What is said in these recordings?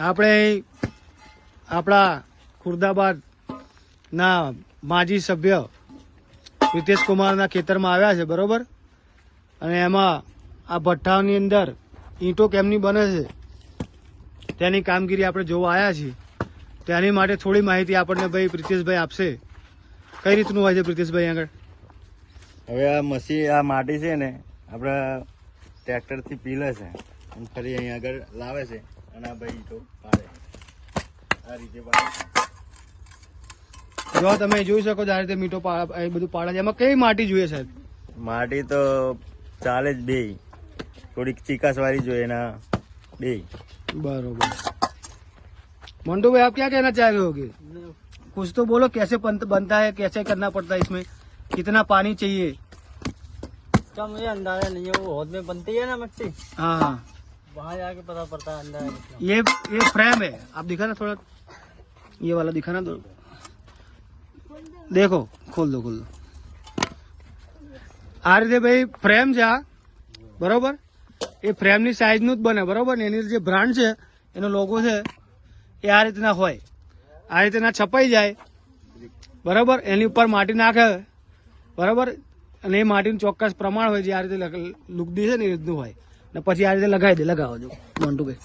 આપણે આપણા ખુરદાબાદ ના માજી સભ્ય રિતેશ કુમારના ખેતરમાં આવ્યા છે, બરોબર? અને એમાં આ ભઠ્ઠાની અંદર ઈંટો કેમની બને છે, તેની કામગીરી આપણે જોવા આવ્યા છીએ. તેની માટે થોડી માહિતી આપણને ભાઈ પ્રિતેશભાઈ આપશે. કઈ રીતનું હોય છે પ્રિતેશભાઈ આગળ? હવે આ મસી આ માટી છે ને, આપણા ટ્રેક્ટરથી પીલે છે. ફરી અહીંયા આગળ લાવે છે. અને આ ભાઈ તો પાડે આ રીતે પાડે જો તમે જોઈ શકો છો આ રીતે મીઠો પા- એ બધું પાડે છે એમાં કઈ માટી જોઈએ સાહેબ માટી તો ચાલે જ બે થોડીક ચીકાસ વાળી જોઈએ ના બે बरोबर मंटू भाई आप क्या कहना चाह रहे हो कि कुछ तो बोलो कैसे बन- बनता है कैसे करना पड़ता है इसमें कितना पानी चाहिए इसका मुझे अंदाजा नहीं है वो होद में बनती है ना मिट्टी हाँ हाँ वहाँ जाके पता पड़ता है अंदाजा कितना ये ये फ्रेम है आप दिखाना थोड़ा ये वाला दिखाना दो देखो खोल दो खोल દો આ રીતે ભાઈ ફ્રેમ છે આ બરોબર એ ફ્રેમની સાઈઝનું જ બને બરોબર ને એની જે બ્રાન્ડ છે એનો લોગો છે એ આ રીતના હોય આ રીતના છપાઈ જાય બરોબર એની ઉપર માટી નાખે બરોબર અને એ માટીનું ચોક્કસ પ્રમાણ હોય જે આ રીતે લગ- લુગદી છે ને એ રીતનું હોય ને પછી આ રીતે લગાવી દે લગાવો જો મોન્ટુભાઈ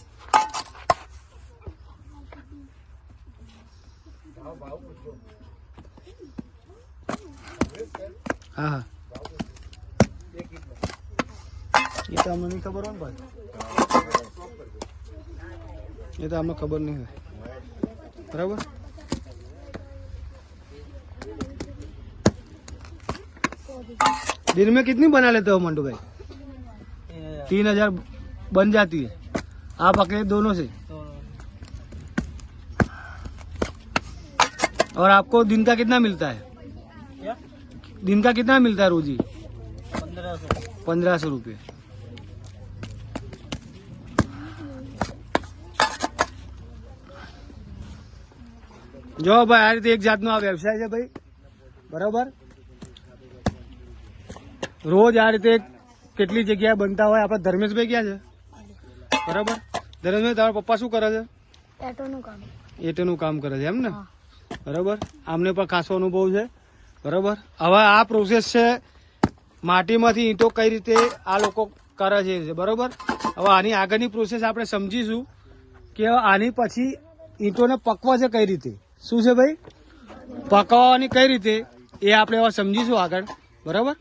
હા હા એ તો અમને નહીં ખબર હોય ને ભાઈ એ તો અમને ખબર નહીં હોય બરાબર दिन में कितनी बना लेते हो मंटू भाई तीन हजार बन जाती है आप अकेले दोनों से तो और आपको दिन का कितना मिलता है क्या दिन का कितना मिलता है रोजी पंद्रह सौ पंद्रह सौ रुपये જો ભાઈ આ રીતે એક જાતનો આ વ્યવસાય છે ભાઈ બરોબર રોજ આ રીતે કેટલી જગ્યાએ બનતા હોય? આપણા ધર્મેશભાઈ ક્યાં છે? બરાબર? ધર્મેશભાઈ તારા પપ્પા શું કરે છે? એટોનું કામ. એટેનું કામ કરે છે એમ ને. બરાબર? આમને પણ ખાસો અનુભવ છે બરાબર? હવે આ પ્રોસેસ છે માટીમાંથી ઈંટો કઈ રીતે આ લોકો કરે છે બરાબર? હવે આની આગળની પ્રોસેસ આપણે સમજીશું કે આની પછી ઈંટોને પકવા છે કઈ રીતે? શું છે ભાઈ? પકવવાની કઈ રીતે? એ આપણે હવે સમજીશું આગળ બરાબર?